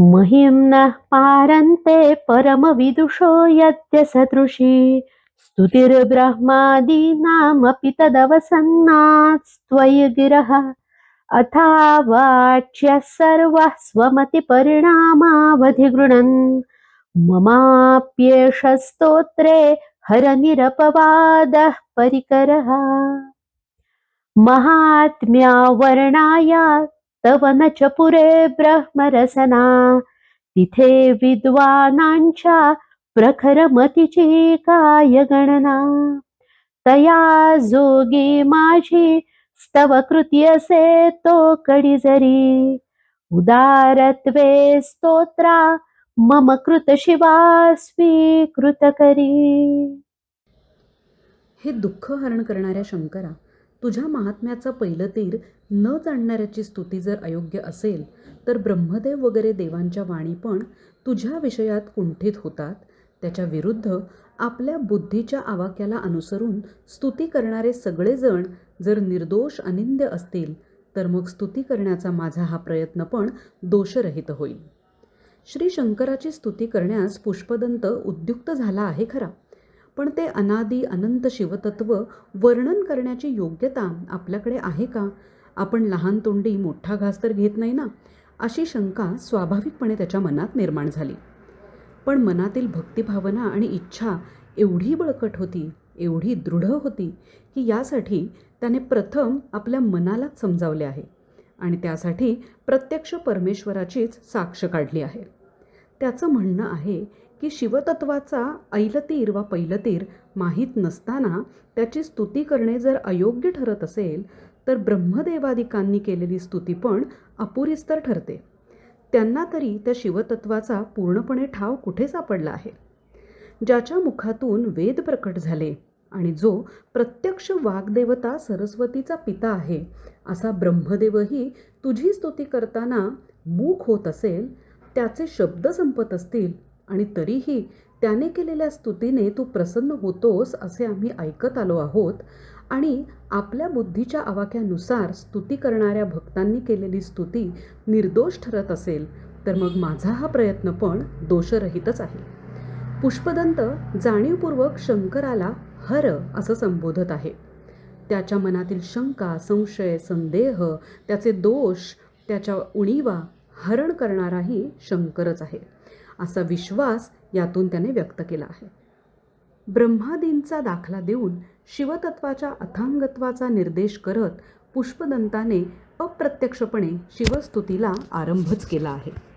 महिम्नः पारन्ते परमविदुषो यद्य सदृशी। स्तुतिर्ब्रह्मादीनामपि तदवसन्नात्स्त्वयि गिरः अथावाच्यः सर्वः स्वमतिपरिणामावधिगृणन् ममाप्येष स्तोत्रे हरनिरपवादः परिकरः। महात्म्या वर्णायात् तवन चपुरे च पुरे ब्रह्मरसना. तिथे विद्वानांच्या प्रखरमतिचेकाय गणना तया जोगी माझी स्तव कृती असे तो कडी जरी. उदारत्वे स्तोत्रा मम कृत शिवा स्वीकृत करी. हे दुःख हरण करणाऱ्या शंकरा तुझ्या महात्म्याचं पहिलं तीर न जाणणाऱ्याची स्तुती जर अयोग्य असेल तर ब्रह्मदेव वगैरे देवांच्या वाणी पण तुझ्या विषयात कुंठित होतात. त्याच्या विरुद्ध आपल्या बुद्धीच्या आवाक्याला अनुसरून स्तुती करणारे सगळेजण जर निर्दोष अनिंद्य असतील तर मग स्तुती करण्याचा माझा हा प्रयत्न पण दोषरहित होईल. श्री शंकराची स्तुती करण्यास पुष्पदंत उद्युक्त झाला आहे खरा. पण ते अनादी अनंत शिवतत्व वर्णन करण्याची योग्यता आपल्याकडे आहे का? आपण लहान तोंडी मोठा घास तर घेत नाही ना? अशी शंका स्वाभाविकपणे त्याच्या मनात निर्माण झाली. पण मनातील भक्तिभावना आणि इच्छा एवढी बळकट होती एवढी दृढ होती की यासाठी त्याने प्रथम आपल्या मनालाच समजावले आहे आणि त्यासाठी प्रत्यक्ष परमेश्वराचीच साक्ष काढली आहे. त्याचं म्हणणं आहे की शिवतत्वाचा ऐलतीर वा पैलतीर माहीत नसताना त्याची स्तुती करणे जर अयोग्य ठरत असेल तर ब्रह्मदेवादिकांनी केलेली स्तुती पण अपुरीच तर ठरते. त्यांना तरी त्या शिवतत्वाचा पूर्णपणे ठाव कुठे सापडला आहे? ज्याच्या मुखातून वेद प्रकट झाले आणि जो प्रत्यक्ष वाग्देवता सरस्वतीचा पिता आहे असा ब्रह्मदेवही तुझी स्तुती करताना मूक होत असेल त्याचे शब्द संपत असतील आणि तरीही त्याने केलेल्या स्तुतीने तू प्रसन्न होतोस असे आम्ही ऐकत आलो आहोत. आणि आपल्या बुद्धीच्या आवाक्यानुसार स्तुती करणाऱ्या भक्तांनी केलेली स्तुती निर्दोष ठरत असेल तर मग माझा हा प्रयत्न पण दोषरहितच आहे. पुष्पदंत जाणीवपूर्वक शंकराला हर असं संबोधत आहे. त्याच्या मनातील शंका संशय संदेह त्याचे दोष त्याच्या उणीवा हरण करणाराही शंकरच आहे. असा विश्वास यातून त्याने व्यक्त केला आहे. ब्रह्मादींचा दाखला देऊन शिवतत्वाच्या अथांगत्वाचा निर्देश करत पुष्पदंताने अप्रत्यक्षपणे शिवस्तुतीला आरंभच केला आहे.